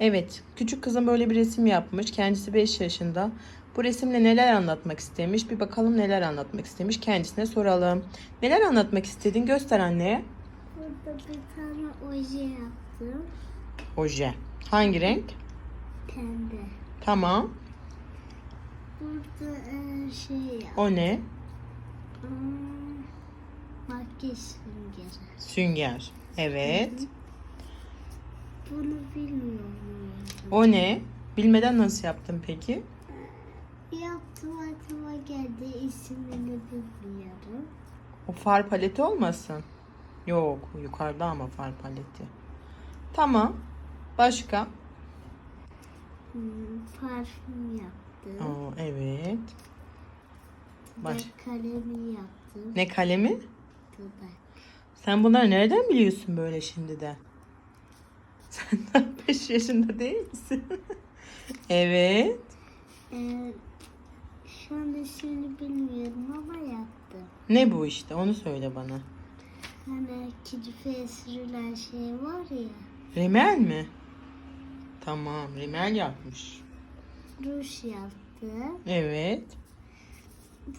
Evet, küçük kızım böyle bir resim yapmış. Kendisi 5 yaşında. Bu resimle neler anlatmak istemiş? Bir bakalım neler anlatmak istemiş. Kendisine soralım. Neler anlatmak istedin? Göster anneye. Burada bir tane oje yaptım. Oje. Hangi renk? Pembe. Tamam. Burada e, şey yaptım. O ne? Hmm, makyaj süngeri. Sünger. Evet. Bunu bilmiyorum. O ne? Bilmeden nasıl yaptın peki? Yaptım aklıma geldi. İsmini bilmiyorum. O far paleti olmasın? Yok, yukarıda ama far paleti. Tamam. Başka? Hmm, parfüm yaptım. Oo, evet. Baş. Ve kalemi yaptım. Ne kalemi? Dudak. Sen bunları nereden biliyorsun böyle şimdiden? Sen daha 5 yaşında değil misin? evet. Ee, şu an ismini bilmiyorum ama yaptım. Ne bu işte? Onu söyle bana. Hani kedife sürülen şey var ya. Rimel mi? Tamam, rimel yapmış. Ruj yaptı. Evet.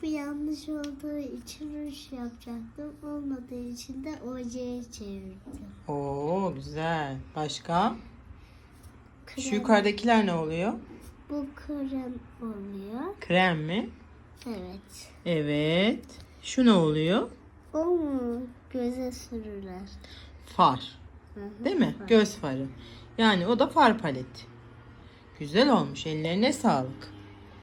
Bu yanlış olduğu için ruj yapacaktım. Olmadığı için de ojeye çevirdim. Oo, güzel. Başka? Şu Krem. yukarıdakiler ne oluyor? Bu krem oluyor. Krem mi? Evet. Evet. Şu ne oluyor? O mu göze sürülen? Far. Hı hı. Değil mi? Göz farı. Yani o da far paleti. Güzel olmuş. Ellerine sağlık.